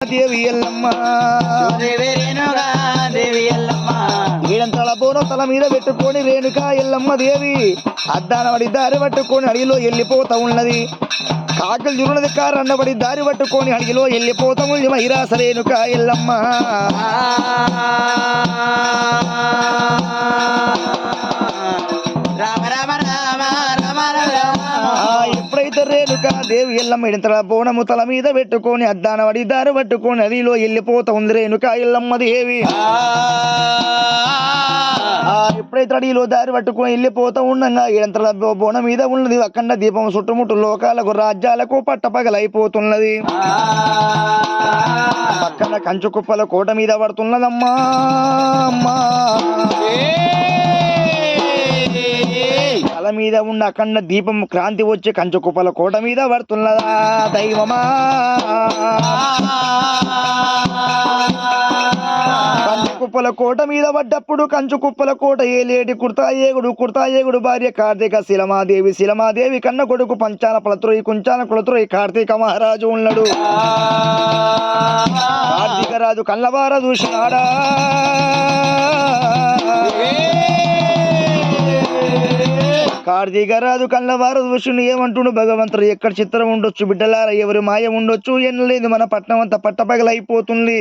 దేవి ఎల్లమ్మ ఏడంతల బోనం తల మీద పెట్టుకొని రేణుక ఎల్లమ్మ దేవి. అద్దాన పడి దారి పట్టుకొని అడిగిలో వెళ్ళిపోతా ఉన్నది. కాకలు జురున్నది కారు అన్నబడి దారి పట్టుకొని అడిగిలో వెళ్ళిపోతా ఉంది మైరాస రేణుక ఎల్లమ్మ. దేవి ఎల్లమ్మ ఇడంతల బోనము తల మీద పెట్టుకొని అద్దాన పడి దారి పట్టుకొని అడిగిలో వెళ్ళిపోతా ఉంది రేణుక ఎల్లమ్మ దేవి. ఆ ఎప్పుడైతే అడిగిలో దారి పట్టుకొని వెళ్ళిపోతా ఉండగా ఇడంతల బోనం మీద ఉన్నది అఖండ దీపం చుట్టుముట్టు లోకాలకు రాజ్యాలకు పట్టపగలైపోతున్నది. పక్కన కంచు కుప్పల కోట మీద పడుతున్నదమ్మా అమ్మా. మీద ఉన్న అఖండ దీపం క్రాంతి వచ్చి కంచుకుప్పల కోట మీద పడుతున్నదా దైవమా? కుప్పల కోట మీద పడ్డప్పుడు కంచు కుప్పల కోట ఏలేటి కుర్తా ఏగుడు కుర్తా ఏగుడు భార్య కార్తీక శిలమాదేవి శిలమాదేవి కన్న కొడుకు పంచాల పలత్రోయి కుంచాల కులత్రోయి కార్తీక మహారాజు ఉన్నాడు. కార్తీక రాజు కళ్ళవార చూసినాడా కార్తీక రాజు కళ్ళవార చూసి ఏమంటుండు భగవంతుడు ఎక్కడ చిత్రం ఉండొచ్చు? బిడ్డలారా ఎవరి మాయ ఉండొచ్చు? ఎన్నలేదు మన పట్నం అంతా పట్టపగలైపోతుంది.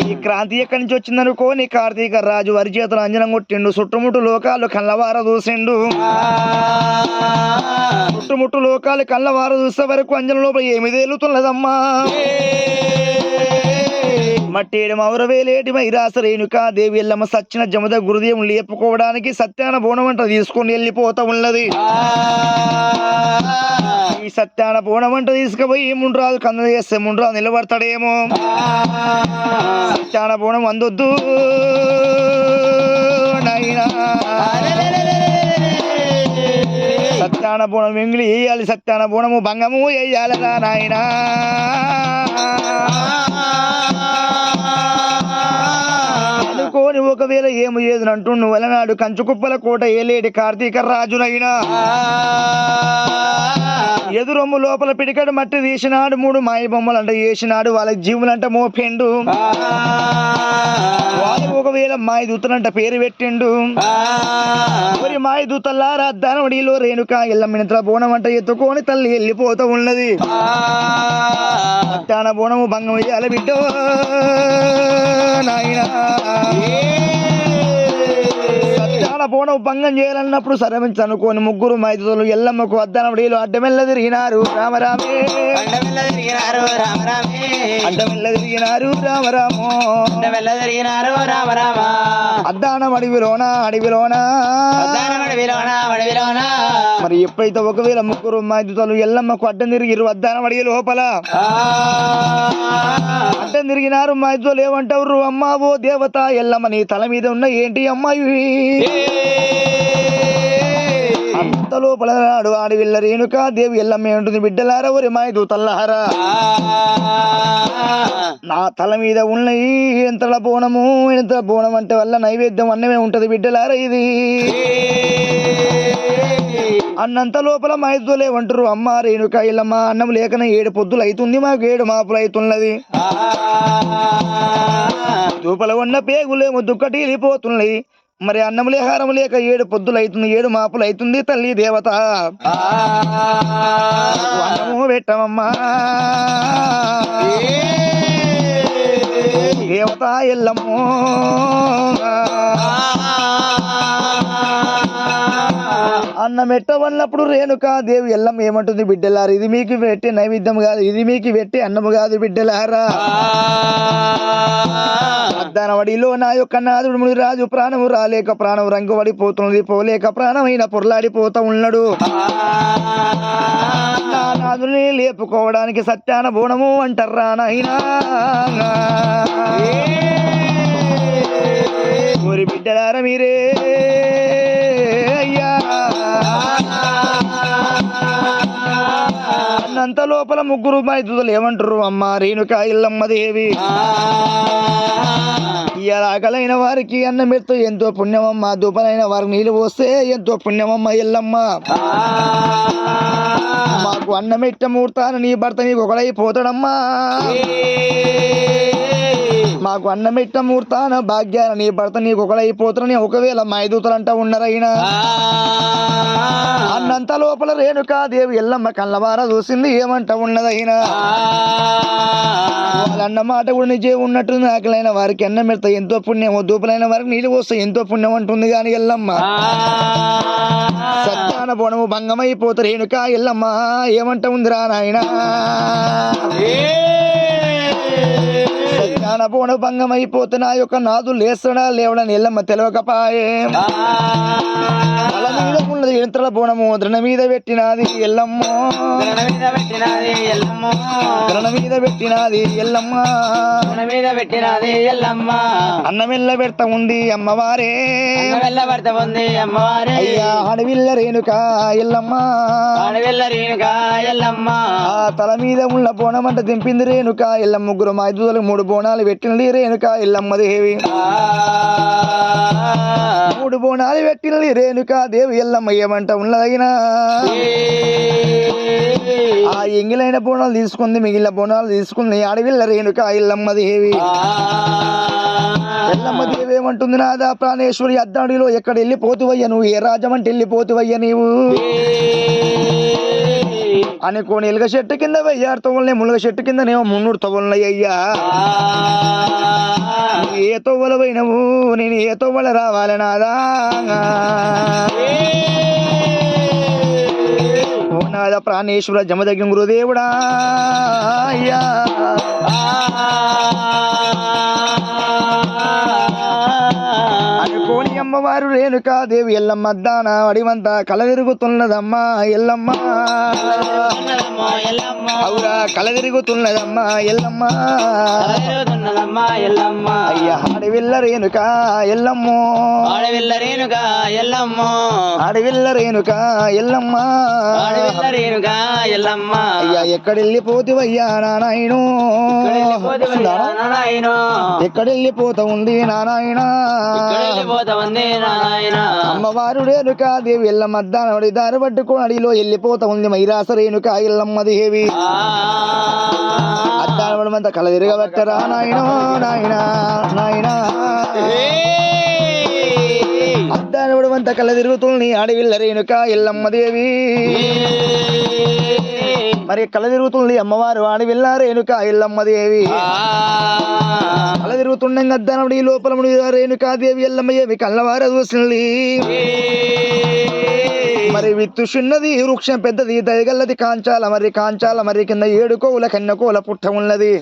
ఈ క్రాంతి ఎక్కడి నుంచి వచ్చిందనుకో నీ కార్తీక రాజు వరి చేతులు అంజనం కొట్టిండు. చుట్టుముట్టు లోకాలు కళ్ళవార చూసిండు. చుట్టుముట్టు లోకాలు కళ్ళవార చూసే వరకు అంజనం లోపల ఏమి తేలుతున్నదమ్మా. మట్టేడు మౌరవేలేటి మైరాస రేణుక దేవి ఎల్లమ్మ సచ్చిన జమద గురుదేవం లేపుకోవడానికి సత్యాన బోనం వంట తీసుకొని వెళ్ళిపోతా ఉన్నది. ఈ సత్యాన బోనం వంట తీసుకుపోయి ముండ్రాలు కంద చేస్తే నిలబడతాడేమో. సత్యాన బోనం అందొద్దు. నాయనా. సత్యాన బోనం ఎంగిలి వేయాలి సత్యాన బోనము భంగము వేయాలరా నాయనా. అనుకోని ఒకవేళ ఏమి చేయదు అంటుండు వలనాడు కంచుకుప్పల కోట ఏలేటి కార్తీక రాజునైనా. ఎదురొమ్ము లోపల పిడికడు మట్టి తీసినాడు మూడు మాయ బొమ్మలు అంటే వేసినాడు వాళ్ళ జీవులంట మోపెండు. వాళ్ళు ఒకవేళ మాయ దూతలంట పేరు పెట్టిండు. మరి మాయ దూతల్లారా ధనవడిలో రేణుక ఎల్లమ్మినిత్ర బోనం అంట ఎత్తుకొని తల్లి వెళ్ళిపోతూ ఉన్నది. సత్యాన బోనము భంగం వేయాలి బిడ్డ నాయనా. బోనం భంగం చేయాలన్నప్పుడు సరమించి అనుకోని ముగ్గురు మైదులు ఎల్లమ్మకు అద్దనవడిలో అడ్డమెల్ల తిరిగినారు రామరామే అండమెల్ల తిరిగినారు రామ రామే. అడ్డమెల్ల తిరిగినారు రామరామో అండమెల్ల తిరిగినారు రామ రామ. అద్దానం అడవిలోన అడవిలోన? అద్దానం అడవిలోన అడవిలోన? మరి ఎప్పుడైతే ఒకవేళ ముగ్గురు మైదులు ఎల్లమ్మకు అడ్డం తిరిగిరు అద్దానం అడిగి లోపల? అడ్డం తిరిగినారు మైదులు ఏమంటారు అమ్మా ఓ దేవత ఎల్లమ్మ నీ తల మీద ఉన్న ఏంటి అమ్మాయి? అంత లోపల నాడు ఆడవిల్ల రేణుక దేవి ఎల్లమ్మ ఉంటుంది బిడ్డలారా? ఒరి మాయ దూతల్లారా? నా తల మీద ఉన్న ఈ ఎంతల బోనము ఎంత బోనం అంటే వల్ల నైవేద్యం అన్నమే ఉంటది బిడ్డలారా ఇది. అన్నంత లోపల మైదులు ఏమంటారు అమ్మ రేణుక ఇల్లమ్మ అన్నం లేకనే ఏడు పొద్దులు అవుతుంది మాకు ఏడు మాపులు అవుతున్నది దూపల ఉన్న పేగులేమో దుక్కటి వెళ్ళిపోతున్నాయి మరి అన్నం లేహారం లేక ఏడు పొద్దులు అవుతుంది ఏడు మాపులు అవుతుంది తల్లి దేవత. అన్నము పెట్టమమ్మా. దేవత ఎల్లమ్మో. అన్నం ఎట్టవన్నప్పుడు రేణుకా దేవి ఎల్లమ్మ ఏమంటుంది బిడ్డలారా ఇది మీకు పెట్టే నైవేద్యం కాదు ఇది మీకు పెట్టే అన్నము కాదు బిడ్డలారా అద్దనవడిలో నా యొక్క నాదుడు రాజు ప్రాణము రాలేక ప్రాణం రంగు పడిపోతున్నది పోలేక ప్రాణమైన పొరలాడిపోతా ఉన్నాడు నా నాదుని లేపుకోవడానికి సత్యాన బోనము అంటారా నాయనా ఊరి బిడ్డలారా మీరే అన్నంత లోపల ముగ్గురు మైదులు ఏమంటారు అమ్మ రేణుక ఇల్లమ్మ దేవి. ఎలాగలైన వారికి అన్నం పెడితే ఎంతో పుణ్యమమ్మ. దూపలైన వారికి నీళ్ళు పోస్తే ఎంతో పుణ్యమమ్మ ఇల్లమ్మ. మాకు అన్నం పెట్ట ముహూర్తాన నీ భర్త నీకు ఒకడైపోతాడమ్మా మాకు అన్నం పెట్ట ముహూర్తాన భాగ్యాన నీ భర్త నీకు ఒకడైపోతాడని ఒకవేళ మా ఐదూతలంట ఉన్నారైనా అన్నంత లోపల రేణుకాదేవి ఎల్లమ్మ కళ్ళవార చూసింది ఏమంట ఉన్నదైనా. అన్న మాట కూడా నిజే ఉన్నట్టుంది ఆకలైన వారికి అన్నం పెడతా ఎంతో పుణ్యం దూపలైన వారికి నీళ్ళు పోస్తే ఎంతో పుణ్యం అంటుంది కానీ ఎల్లమ్మ. సత్యాన బోనము భంగమైపోతే రేణుక ఎల్లమ్మ ఏమంట ఉందిరా నాయన. సత్యాన బోన భంగమైపోతే నా యొక్క నాదు లేస్తాడా లేవడని ఎల్లమ్మ తెలవకపాయే. తల మీద ఉన్నది ఎంత్రల బోనము ద్రణ మీద పెట్టినది ఎల్లమ్మ. ద్రణ మీద పెట్టినది ఎల్లమ్మ. మీద పెట్టినది ఎల్లమ్మ. అన్నమెల్ల పెడతా ఉంది అమ్మవారే. వెళ్ళబడత ఉంది అమ్మవారే. అయ్యా అడవిల్ల రేణుక ఎల్లమ్మ. ఆడవిల్ల రేణుగా ఎల్లమ్మ. ఆ తల మీద ఉన్న బోనమంట దింపింది రేణుక ఎల్లమ్మ. ముగ్గురు మా ఐదుదలకు మూడు బోనాలు పెట్టినది రేణుక ఎల్లమ్మది దేవి మూడు బోనాలు పెట్టినది రేణుక దేవి ఎల్లమ్మ ఏమంట ఉన్నదగినా. ఆ ఎంగిలైన బోనాలు తీసుకుంది మిగిలిన బోనాలు తీసుకుంది అడవిల్ల రేణుక ఎల్లమ్మ దేవి ఎల్లమ్మ దేవి ఏమంటుంది నాదా ప్రాణేశ్వరి అద్దాడిలో ఎక్కడ వెళ్ళిపోతువయ్య నువ్వు? ఏ రాజమంటే వెళ్ళిపోతువయ్య నీవు? అనుకోని ఎలుగ చెట్టు కింద వెయ్యారు తవ్వలనే ములుగ చెట్టు కిందనేమో మున్నూరు తవ్వలున్నాయి అయ్యా. ఏ తవ్వల పోయినవు? నేను ఏ తవ్వల రావాలి నాదా? ఓ నాదా ప్రాణేశ్వర జమదగ్ని గురుదేవుడా. అయ్యా. అమ్మవారు రేణుకాదేవి ఎల్లమ్మ దాన అడివంతా కల తిరుగుతున్నదమ్మా ఎల్లమ్మ. అవురా కల తిరుగుతున్నదమ్మా ఎల్లమ్మ. అయ్యా అడవిల్ల రేణుక ఎల్లమ్మ. ఆడవిల్ల రేణుగా ఎల్లమ్మ. అడవిల్ల రేణుక ఎల్లమ్మ ఆడవిల్ల రేణుగా ఎల్లమ్మ అయ్యా ఎక్కడెళ్ళిపోతివయ్యా నానాయను ఎక్కడెళ్ళిపోతా ఉంది నారాయణ? అమ్మవారు రేణుక దేవి ఎల్లమ్మ దానవడి దారి పట్టుకొని అడిలో వెళ్ళిపోతా ఉంది. మైరాస రేణుక ఎల్లమ్మ దేవి. అద్దానవడమంతా కల తిరగబట్టరా నాయనో నాయన నాయన. అద్దానవడమంతా కల తిరుగుతుంది. అడవిల్ల రేణుక ఎల్లమ్మ దేవి. మరి కల తిరుగుతుంది అమ్మవారు. అడవిల్ల రేణుక. ఎల్లమ్మ దేవి. కల తిరుగుతుండగా అద్దానవడి లోపల మునిగి రేణుకా దేవి ఎల్లమ్మ ఏమి కళ్ళవార చూసింది. మరి విత్తు చిన్నది వృక్షం పెద్దది దయగల్లది కాంచాల మరి కాంచాల మరి కింద ఏడు కోవుల కన్న కోల పుట్ట ఉన్నది.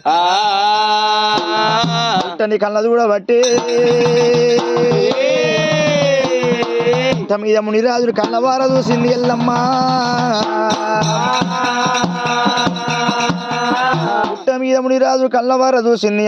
పుట్టని కళ్ళ చూడబట్టి. పుట్ట మీద మునిరాజుడు కళ్ళవార చూసింది ఎల్లమ్మ. పుట్ట మీద మునిరాజు కళ్ళవార చూసింది.